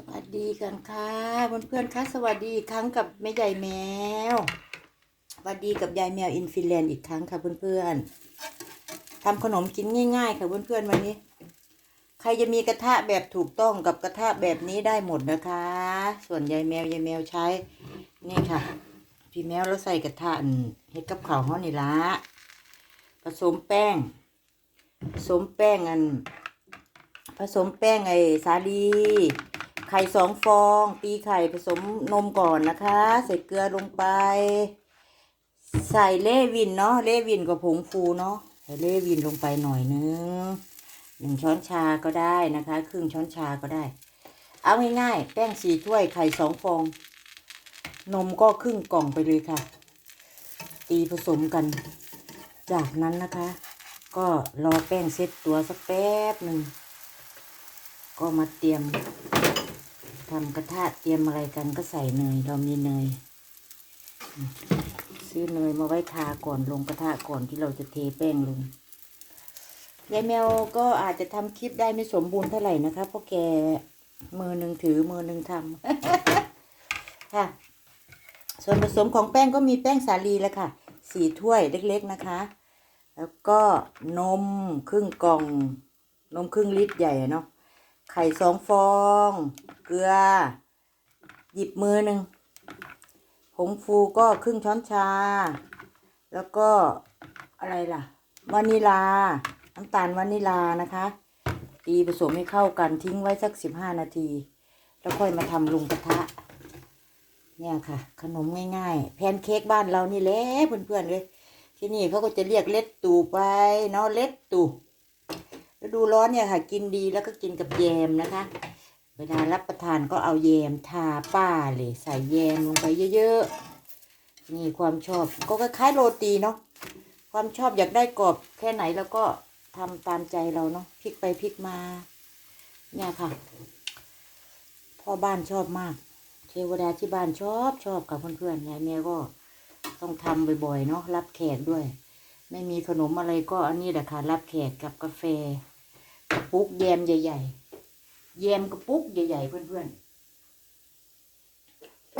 สวัสดีกันค่ะเพื่อนๆคะสวัสดีอีกครั้งกับแม่ใหญ่แมวสวัสดีกับยายแมวอินฟิแลนด์อีกครั้งค่ะเพื่อนๆทำขนมกินง่าย ๆ ค่ะเพื่อนๆวันนี้ ใครจะมีกระทะแบบถูกต้องกับกระทะแบบนี้ได้หมดนะคะ ส่วนยายแมวยายแมวใช้ นี่ค่ะ พี่แมวแล้วใส่กระทะเฮ็ดกับข้าวเขานี่ละผสมแป้ง ผสมแป้งอันผสมแป้งไอ้สาลี ไข่สองฟอง ตีไข่ผสมนมก่อนนะคะ ใส่เกลือลงไป ใส่เลวินเนาะเลวินกับผงฟูเนาะใส่เลวินลงไปหน่อยนึงหนึ่งช้อนชาก็ได้นะคะ ครึ่งช้อนชาก็ได้ เอาง่ายๆแป้งสี่ถ้วยไข่สองฟอง นมก็ครึ่งกล่องไปเลยค่ะ ตีผสมกัน จากนั้นนะคะ ก็รอแป้งเซ็ตตัวสักแป๊บหนึ่งก็มาเตรียม ทำกระทะเตรียมอะไรกันก็ใส่เนย เรามีเนย ซื้อเนยมาไว้ทาก่อนลงกระทะก่อนที่เราจะเทแป้งลงยายแมวก็อาจจะทำคลิปได้ไม่สมบูรณ์เท่าไหร่นะคะเพราะแกมือหนึ่งถือมือหนึ่งทำค่ะ ส่วนผสมของแป้งก็มีแป้งสาลีแล้วค่ะสี่ถ้วยเล็กๆนะคะ แล้วก็นมครึ่งกล่อง นมครึ่งลิตรใหญ่เนาะ ไข่สองฟอง เกลือ หยิบมือหนึ่งผงฟูก็ครึ่งช้อนชา แล้วก็อะไรล่ะ วานิลา น้ำตาลวานิลานะคะ ตีผสมให้เข้ากันทิ้งไว้สักสิบห้านาที แล้วค่อยมาทำลุงกระทะ เนี่ยค่ะ ขนมง่ายๆ แพนเค้กบ้านเรานี่แหละเพื่อนๆเลย ที่นี่เขาก็จะเรียกเล็ดตูไปเนาะเล็ดตู ฤดูร้อนเนี่ยค่ะ กินดีแล้วก็กินกับแยมนะคะ เวลารับประทานก็เอาแยมทาป้าเลยใส่แยมลงไปเยอะๆนี่ความชอบก็คล้ายๆโรตีเนาะความชอบอยากได้กรอบแค่ไหนแล้วก็ทำตามใจเราเนาะพลิกไปพลิกมา เนี่ยค่ะ พ่อบ้านชอบมาก เทวดาที่บ้านชอบชอบกับเพื่อนๆยายแม่ก็ต้องทำบ่อยๆเนาะรับแขกด้วย ไม่มีขนมอะไรก็อันนี้แหละค่ะ รับแขกกับกาแฟ ปุกแยมใหญ่ๆแยมกระปุกใหญ่ๆเพื่อน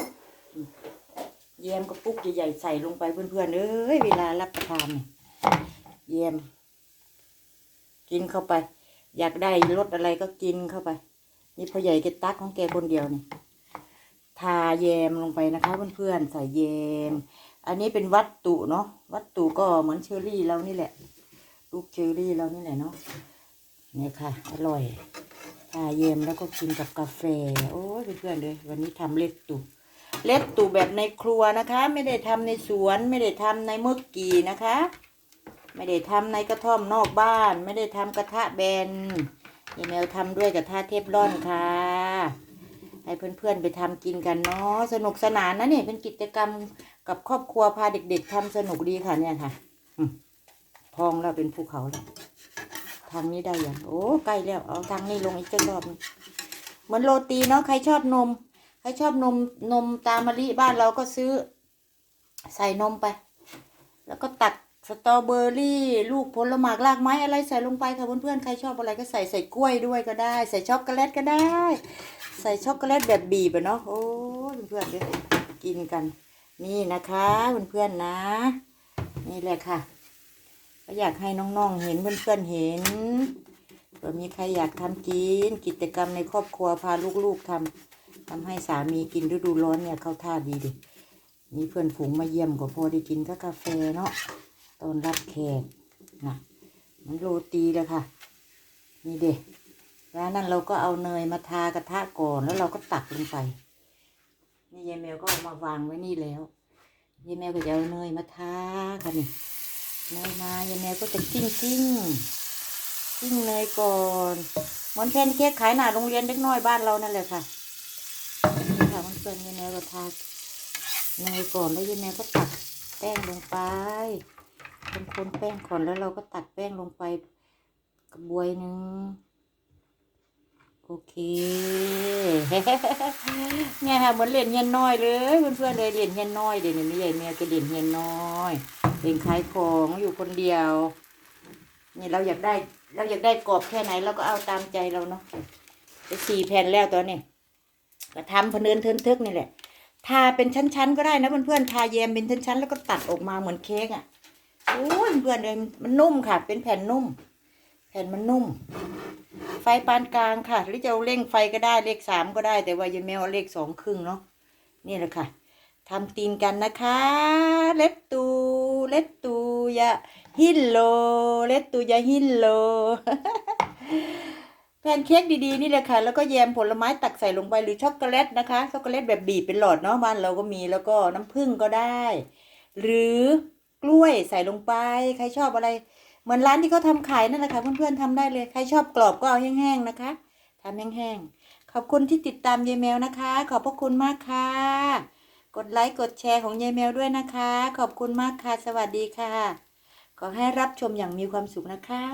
ๆแยมกระปุกใหญ่ๆใส่ลงไปเพื่อนๆเอ้ยเวลารับประทานเนี่ยแยม กินเข้าไป อยากได้รสอะไรก็กินเข้าไป นี่พ่อใหญ่แกตักของแกคนเดียวนี่ทาแยมลงไปนะคะเพื่อนๆใส่แยม อันนี้เป็นวัตถุเนาะวัตถุก็เหมือนเชอรี่เรานี่แหละ ลูกเชอรี่เรานี่แหละเนาะ นี่ยค่ะ อร่อยทาแยมแล้วก็กินกับกาแฟ โอ้ยเพื่อนๆเลย วันนี้ทำเล็ดตุเล็ดตุแบบในครัวนะคะ ไม่ได้ทำในสวน ไม่ได้ทำในเมื่อกี้นะคะ ไม่ได้ทำในกระท่อมนอกบ้าน ไม่ได้ทำกระทะแบนยายแมวทำด้วยกระทะเทฟลอนค่ะ ให้เพื่อนๆไปทำกินกันเนาะสนุกสนานนะเนี่ยเป็นกิจกรรมกับครอบครัวพาเด็ก ๆทำสนุกดีค่ะเนี่ยค่ะพองแล้วเป็นภูเขาแล้ว ทางนี้ได้ยังโอ้ใกล้แล้วเอาทางนี้ลงอีกจักรอบหนึงเหมือนโรตีเนาะใครชอบนม ใครชอบนมนมตามมะลิบ้านเราก็ซื้อ ใส่นมไป แล้วก็ตักสตรอเบอร์รี่ ลูกผลหมากรากไม้อะไรใส่ลงไปค่ะเพื่อนๆใครชอบอะไรก็ใส่ใส่กล้วยด้วยก็ได้ ใส่ช็อกโกแลตก็ได้ ใส่ช็อกโกแลตแบบบีบอะเนาะโอ้เพื่อนๆเดี๋ยวกินกัน นี่นะคะเพื่อนๆนะ นี่แหละค่ะ ก็อยากให้น้องๆเห็นเพื่อนๆเห็นเผื่อมีใครอยากทำกิน กิจกรรมในครอบครัวพาลูกๆทำทำให้สามีกินฤดูร้อนเนี่ยเข้าท่าดีดิมีเพื่อนฝูงมาเยี่ยมก็พอได้กินก็กาแฟเนาะตอนรับแขกนะมันโรตีเลยค่ะ นี่เด็แล้วนั้นเราก็เอาเนยมาทากระทะก่อนแล้วเราก็ตักลงไปนี่ยายแมวก็เอามาวางไว้นี่แล้วยายแมวก็จะเอาเนยมาทาค่ะนี่ เนยมายายแมวก็จะกิ้งกิ้งกิ้งเนยก่อนเหมือนแพนเค้กขายหน้าโรงเรียนเล็กน้อยบ้านเรานั่นแหละค่ะนี่ค่ะมันเป็นยายแมวก็ทาเนยก่อนแล้วยายแมวก็ตักแป้งลงไปคนๆแป้งก่อนแล้วเราก็ตักแป้งลงไปกระบวยหนึ่งโอเคเนี่ยค่ะเหมือนเล่นเฮียนน้อยเลยเพื่อนๆเลยเล่นเฮียนน้อยเดี๋ยวนี้ไม่ใหญ่แม่ก็เล่นเฮียนน้อย เล่นขายของอยู่คนเดียว นี่เราอยากได้ เราอยากได้กรอบแค่ไหนเราก็เอาตามใจเราเนาะไปสี่แผ่นแล้วตอนนี้ก็ทำพเนินเทินทึกนี่แหละ ทาเป็นชั้นๆก็ได้นะเพื่อนๆทาแยมเป็นชั้นๆแล้วก็ตัดออกมาเหมือนเค้กอะโอ้ยเพื่อนเลยมันนุ่มค่ะ เป็นแผ่นนุ่ม แผ่นมันนุ่ม ไฟปานกลางค่ะ หรือจะเอาเร่งไฟก็ได้เลขสามก็ได้ แต่ว่ายายแมวเอาเลขสองครึ่งเนาะนี่แหละค่ะ ทำตีนกันนะคะ เลตตู เลตตูยาฮิลโล เลตตูยาฮิลโล แพนเค้กดีๆนี่แหละค่ะ แล้วก็แยมผลไม้ตักใส่ลงไปหรือช็อกโกแลตนะคะ ช็อกโกแลตแบบบีบเป็นหลอดเนาะบ้านเราก็มีแล้วก็น้ำผึ้งก็ได้ หรือกล้วยใส่ลงไป ใครชอบอะไร เหมือนร้านที่เขาทำขายนั่นแหละค่ะเพื่อนๆทำได้เลย ใครชอบกรอบก็เอาแห้งๆนะคะทำแห้งๆ ขอบคุณที่ติดตามยายแมวนะคะ ขอบพระคุณมากค่ะ กดไลค์กดแชร์ของยายแมวด้วยนะคะ ขอบคุณมากค่ะ สวัสดีค่ะ ขอให้รับชมอย่างมีความสุขนะคะ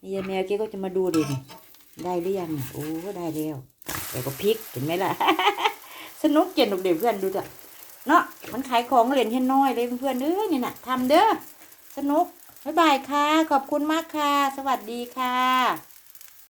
นี่ยายแมวเจ๊ก็จะมาดูดินได้หรือยังโอ้ได้แล้วแต่ก็พริกเห็นไหมล่ะ สนุกเก่งดอกเด็กเพื่อนดูจ้ะเนาะมันขายของเหรียญแค่น้อยเลยเพื่อนเด้อนี่น่ะทำเด้อสนุกบ๊ายบายค่ะ ขอบคุณมากค่ะ สวัสดีค่ะ